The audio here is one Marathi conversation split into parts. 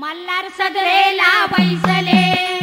मल्हार सदरेला बैसले.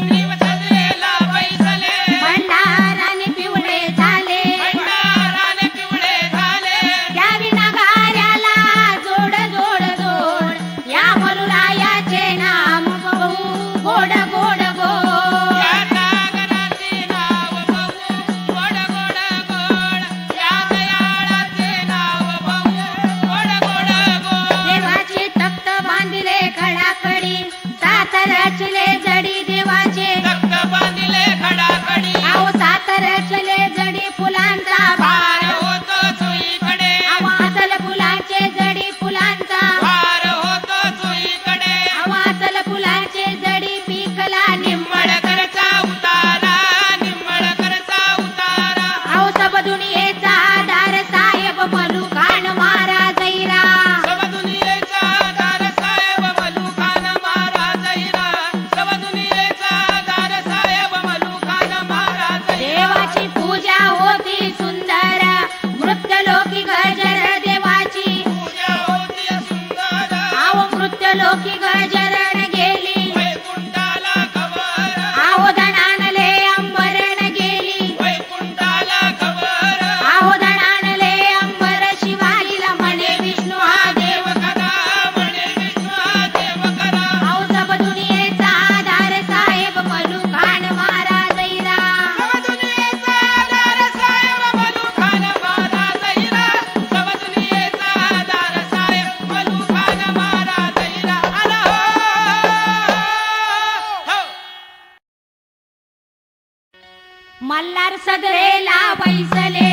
आहो मृत्यलोकी मल्हार सदरेला बैसले